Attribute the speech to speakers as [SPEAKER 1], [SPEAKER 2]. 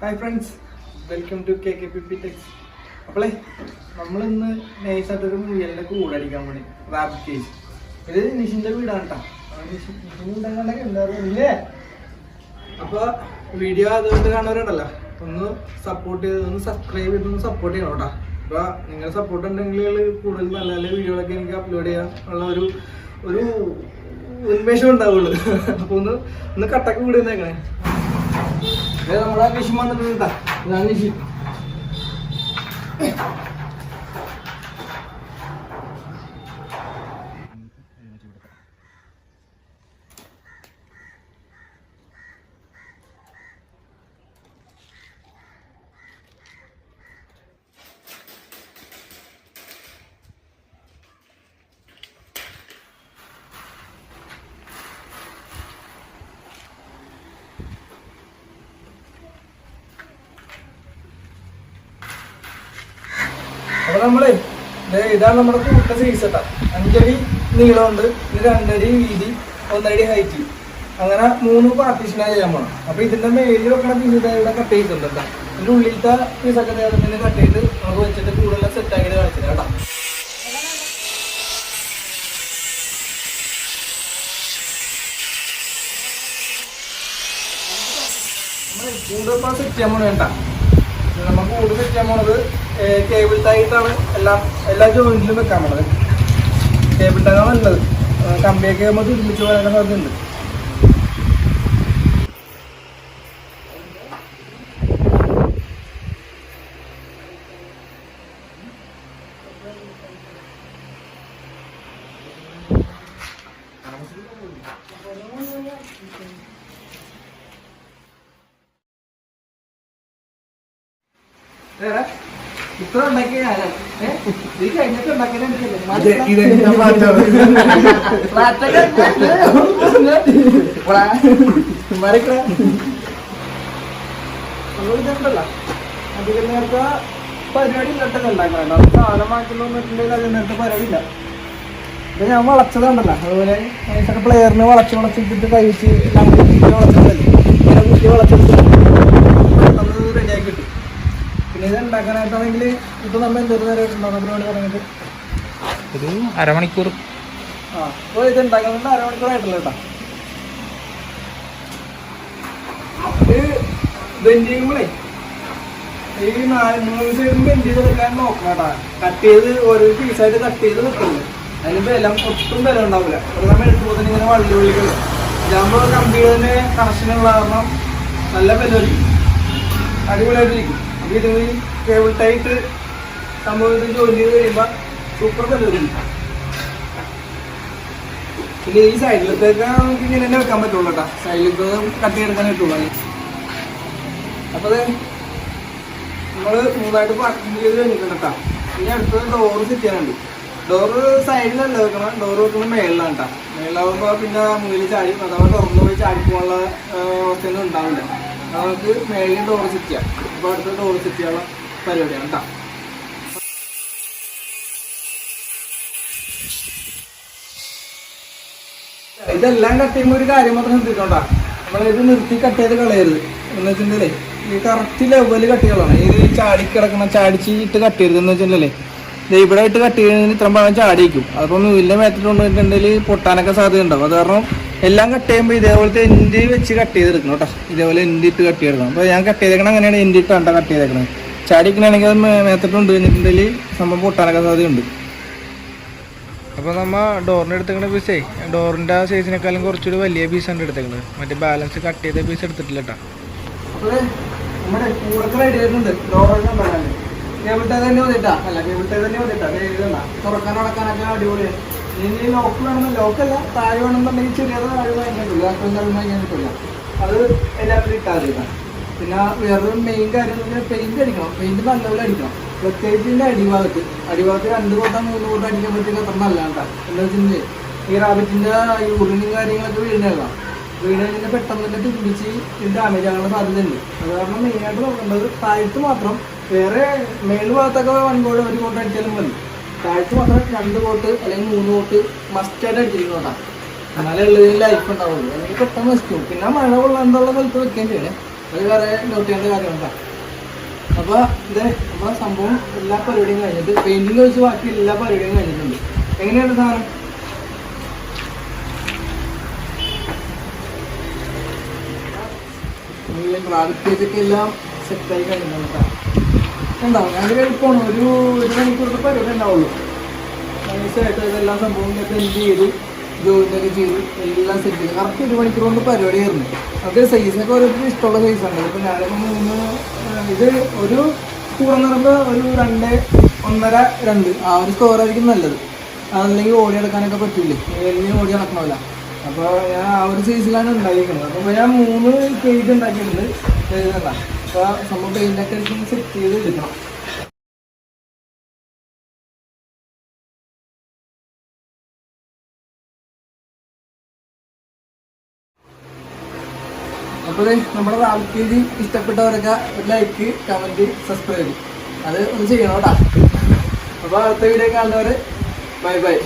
[SPEAKER 1] Hi friends welcome to K K P P techs അപ്പോളേ നമ്മളിന്ന് നൈസായിട്ടൊരു കൂടെ കൂടടിക്കാൻ വേണ്ടി റാബ് കേസ് ഇത് നിഷിന്റെ വീടാണ് കേട്ടോ നിഷിൻ ഉണ്ടാകാണ്ടൊക്കെ ഉണ്ടാവും ഇല്ലേ അപ്പോൾ വീഡിയോ അതുകൊണ്ട് കാണുന്നവരുണ്ടല്ലോ ഒന്ന് സപ്പോർട്ട് ചെയ്ത് ഒന്ന് സബ്സ്ക്രൈബ് ചെയ്ത് ഒന്ന് സപ്പോർട്ട് ചെയ്യണം കേട്ടോ അപ്പോൾ നിങ്ങളുടെ സപ്പോർട്ട് ഉണ്ടെങ്കിൽ കൂടുതൽ നല്ല നല്ല വീഡിയോകളൊക്കെ എനിക്ക് അപ്ലോഡ് ചെയ്യാൻ ഉള്ള ഒരു ഒരു ഉന്മേഷം ഉണ്ടാവുള്ളൂ. അപ്പോൾ ഒന്ന് ഒന്ന് കട്ടക്ക് വിടുന്നേക്കണേ ഇത് നമ്മുടെ നിഷിൻ വന്നിട്ടുണ്ട് കേട്ടോ ഇതാണ് നിഷിൻ അപ്പൊ നമ്മളെ ഇതാണ് നമ്മുടെ കൂട്ട സൈസ് കേട്ടാ അഞ്ചടി നീളമുണ്ട് ഇത് രണ്ടടി വീതി ഒന്നടി ഹൈറ്റ് അങ്ങനെ മൂന്ന് പാർട്ടീഷനായി ചെയ്യാൻ പോകണം അപ്പൊ ഇതിന്റെ മേലിൽ വെക്കണ പീസ് ഇവിടെ കട്ട് ചെയ്തിട്ടുണ്ട് കേട്ടോ ഇതിന്റെ ഉള്ളിലത്തെ പീസൊക്കെ തന്നെ കട്ട് ചെയ്ത് നമുക്ക് വെച്ചിട്ട് കൂടുതൽ സെറ്റ് ആക്കിയിട്ട് കാണിച്ചില്ല കേട്ടോ കൂടുതൽ സെറ്റ് ചെയ്യാൻ പോണ വേണ്ട നമുക്ക് കൂടുതൽ സെറ്റ് ചെയ്യാൻ പോണത് കേബിൾ ടൈറ്റാണ് എല്ലാം എല്ലാ ജോയിന്റിലും വെക്കാൻ പോണത്. കേബിൾ ടൈറ്റാണ് നല്ലത്. കമ്പിയൊക്കെ നമ്മൾ തിരുമിച്ച് പോകാനുള്ള സാധ്യതയുണ്ട് ഏടാ, ഇത്ര ഉണ്ടാക്കിയ? ഇത് കഴിഞ്ഞിട്ട് എനിക്കല്ലേ? അധികം നേരത്തെ പരിപാടി ഉണ്ടാക്കണം സാധനം നേരത്തെ പരിപാടി ഇല്ല. ഞാൻ വളച്ചതുണ്ടല്ലോ അതുപോലെ പ്ലെയറിന് വളച്ച് വളച്ചിട്ട് കഴിച്ച് വളച്ചതല്ലേ വളച്ചു വളച്ചെടുത്ത് പെട്ടെന്ന് റെഡിയാക്കി കിട്ടും പിന്നെ ഇത് ഉണ്ടാക്കാനായിട്ടാണെങ്കിൽ ഇപ്പൊ നമ്മൾ എന്തൊരു നേരം ഉണ്ടാകുന്ന പരിപാടി തുടങ്ങിയിട്ട്
[SPEAKER 2] ഒരു അരമണിക്കൂർ.
[SPEAKER 1] ആ അപ്പോൾ ഇത് ഉണ്ടാക്കുന്നുണ്ട് അരമണിക്കൂറായിട്ടില്ല കേട്ടോ ഇത് ബെൻഡ് ചെയ്യുമ്പോഴേ ഈ നാല് മൂന്ന് സൈഡും ബെൻഡ് ചെയ്ത് വെക്കാൻ നോക്കണം കേട്ടോ കട്ട് ചെയ്ത് ഓരോ പീസായിട്ട് കട്ട് ചെയ്ത് വെക്കുന്നത് അതിന് ബലം ഒട്ടും ബലം ഉണ്ടാവില്ല ഒരു നമ്മൾ എടുക്കുമ്പോൾ തന്നെ ഇങ്ങനെ വള്ളി വള്ളികൾ ഇതാകുമ്പോൾ കമ്പിയുടെ കണക്ഷനുള്ള കാരണം നല്ല ബലമായിരിക്കും അടിപൊളിയായിട്ടിരിക്കും. അപ്പോൾ ഇത് കേബിൾ ടൈറ്റ് സംഭവം ഇത് ജോലി ചെയ്ത് കഴിയുമ്പോൾ സൂപ്പർ ബലമായിരിക്കും പിന്നെ ഈ സൈഡിലത്തേക്ക് നമുക്ക് ഇങ്ങനെ തന്നെ വെക്കാൻ പറ്റുള്ളൂ കേട്ടോ സൈഡിലത്തെ കട്ട് ചെയ്തെടുക്കാൻ പറ്റുള്ളൂ അപ്പൊ അത് നമ്മൾ മൂന്നായിട്ട് പാർക്കിംഗ് ചെയ്ത് കഴിഞ്ഞിട്ടുണ്ട് കേട്ടോ ഇനി അടുത്തത് ഡോറ് സെറ്റ് ചെയ്യാനുണ്ട്. ഡോറ് സൈഡിലല്ല വെക്കണം ഡോറ് വെക്കുന്നത് മേളിലാണ് കേട്ടോ മേളിലാവുമ്പോൾ പിന്നെ മുകളിൽ ചാടി അഥവാ തുറന്നു പോയി ചാടി പോകാനുള്ള അവസ്ഥയൊന്നും ഉണ്ടാവില്ല. നമുക്ക് മേളിൽ ഡോറ് സെറ്റ് ചെയ്യാം. അപ്പൊ അടുത്ത ടോൾ സെറ്റ് പരിപാടിയാണ് കേട്ടോ ഇതെല്ലാം കട്ട് ചെയ്യുമ്പോൾ ഒരു കാര്യം മാത്രം ശ്രദ്ധിക്കണ്ട നമ്മളിത് നിർത്തി കട്ട് ചെയ്ത് കളയരുത്. എന്ന് വെച്ചിട്ടുണ്ടല്ലേ ഈ കറക്റ്റ് ലെവൽ കട്ട് ചെയ്യണം ഇത് ചാടി കിടക്കണം ചാടിച്ച് ഇട്ട് കട്ട് ചെയ്യരുത് എന്ന് വെച്ചിട്ടുണ്ടല്ലേ ഇവിടെ ഇട്ട് കട്ട് ചെയ്യുന്നതിന് ഇത്രയും പഴം ചാടിക്കും അതിപ്പോൾ നൂലിന്റെ മേത്തിട്ടുണ്ടെങ്കിൽ പൊട്ടാനൊക്കെ സാധ്യത ഉണ്ടാവും അത് കാരണം എല്ലാം കട്ട് ചെയ്യുമ്പോൾ ഇതേപോലത്തെ ഇൻഡി വെച്ച് കട്ട് ചെയ്തെടുക്കണം കേട്ടോ. ഇതേപോലെ എൻഡ് ഇട്ട് കട്ട് ചെയ്തെടുക്കണം. അപ്പോൾ ഞാൻ കട്ട് ചെയ്തേക്കണം അങ്ങനെയാണ്. എൻഡി ഇട്ട് കണ്ട കട്ട് ചെയ്തേക്കണത് ചാടിക്കണമെങ്കിൽ അത് മേത്തിട്ടുണ്ട്. കഴിഞ്ഞിട്ടുണ്ടെങ്കിൽ സംഭവം പൊട്ടാനൊക്കെ സാധ്യതയുണ്ട്.
[SPEAKER 2] അപ്പോൾ നമ്മൾ ഡോറിന്റെ എടുത്തേക്കണ പീസേ ഡോറിന്റെ ആ സൈസിനേക്കാളും കുറച്ചുകൂടി വലിയ പീസാണ് എടുത്തേക്കുന്നത് മറ്റേ ബാലൻസ് കട്ട് ചെയ്ത പീസ് എടുത്തിട്ടില്ല കേട്ടോ
[SPEAKER 1] കേബിൾ ടൈ തന്നെ വന്നിട്ടാ. അല്ല കേബിൾ ടൈ തന്നെ വന്നിട്ടാ. തുറക്കാൻ അടക്കാനൊക്കെ അടിപൊളിയാണ് ഇനി ലോക്ക് വേണമെന്ന് ലോക്കല്ല താഴെ വേണമെന്നുണ്ടെങ്കിൽ ചെറിയത് താഴെ വാങ്ങിക്കാൻ അത്രയും താഴെ വാങ്ങിക്കാൻ കിട്ടില്ല അത് എല്ലാവരും കേട്ടോ. പിന്നെ വേറൊരു മെയിൻ കാര്യം എന്ന് പറഞ്ഞാൽ പെയിന്റ് അടിക്കണം. പെയിന്റ് നല്ലപോലെ അടിക്കണം. പ്രത്യേകിച്ച് ഇതിന്റെ അടിഭാഗത്ത്. അടിഭാഗത്ത് രണ്ട് കോട്ടം മൂന്ന് കോട്ടം അടിക്കാൻ പറ്റില്ല അത്ര നല്ലതാണ് കേട്ടോ. എന്താ ഈ റാബിറ്റിന്റെ യൂറിനും കാര്യങ്ങളൊക്കെ വീഴുന്നതാണ് വീട് കഴിഞ്ഞാൽ പെട്ടെന്ന് തന്നെ തിരിച്ച് ഡാമേജ് ആകാനുള്ള സാധ്യതയുണ്ട്. അത് കാരണം മെയിനായിട്ട് നോക്കേണ്ടത് താഴത്ത് മാത്രം വേറെ മേൽ ഭാഗത്തൊക്കെ വൺ ബോർഡ് ഒരു കോട്ട് അടിച്ചാലും മതി. താഴത്ത് മാത്രം രണ്ട് കോട്ട് അല്ലെങ്കിൽ മൂന്ന് കോട്ട് മസ്റ്റായിട്ട് അടിച്ചിരിക്കണം കേട്ടോ. എന്നാലേ ഉള്ളതിൽ ലൈഫ് ഉണ്ടാവുള്ളൂ. അല്ലെങ്കിൽ പെട്ടെന്ന് നശിക്കും പിന്നെ മഴ കൊള്ളാൻ എന്തുള്ള സ്ഥലത്ത് വെക്കുകയും ചെയ്യണേ അത് വേറെ നോട്ട് ചെയ്യേണ്ട കാര്യമുണ്ടോ. അപ്പൊ ഇത് നമ്മളെ സംഭവം എല്ലാ പരിപാടിയും കഴിഞ്ഞിട്ട് പെയിന്റിങ് വെച്ച് ബാക്കി എല്ലാ പരിപാടിയും കഴിഞ്ഞിട്ടുണ്ട്. എങ്ങനെയാണ് സാധനം? പ്രാവശ്യത്തേക്ക് എല്ലാം സെറ്റായി കഴിഞ്ഞിട്ടുണ്ട് ഉണ്ടാവും. ഭയങ്കര എളുപ്പമാണ് ഒരു ഒരു മണിക്കൂറത്തെ പരിപാടി ഉണ്ടാവുള്ളൂ. നൈസായിട്ട് ഇതെല്ലാം സംഭവം എന്ത് ചെയ്തു. ജോയിന്റ് ഒക്കെ ചെയ്തു. എല്ലാം സെറ്റ് ചെയ്തു. കറക്റ്റ് ഒരു മണിക്കൂർ കൊണ്ട് പരിപാടി ആയിരുന്നു അത് സൈസൊക്കെ ഓരോരുത്തർ ഇഷ്ടമുള്ള സൈസാണ് ഇപ്പം ഞാനിപ്പോൾ മൂന്ന് ഇത് ഒരു കൂടെന്ന് പറയുമ്പോൾ ഒരു രണ്ട് ഒന്നര രണ്ട്. ആ ഒരു സ്കോറായിരിക്കും നല്ലത്. അതല്ലെങ്കിൽ ഓടി നടക്കാനൊക്കെ പറ്റില്ലേ എല്ലാം ഓടി നടക്കണമല്ല അപ്പോൾ ഞാൻ ആ ഒരു സൈസിലാണ് ഉണ്ടാക്കിയിരിക്കുന്നത്. അപ്പോൾ ഞാൻ മൂന്ന് കേക്ക് ഉണ്ടാക്കിയിട്ടുണ്ട്. അപ്പോൾ സംഭവം പെയിന്റൊക്കെ സെറ്റ് ചെയ്ത് എടുക്കണം. അപ്പോൾ നമ്മുടെ റാൽക്കേജി ഇഷ്ടപ്പെട്ടവരൊക്കെ ലൈക്ക് കമന്റ് സബ്സ്ക്രൈബ് അത് ഒന്ന് ചെയ്യണം കേട്ടോ. അപ്പോൾ അടുത്ത വീഡിയോ കാണുന്നവർ ബൈ ബൈ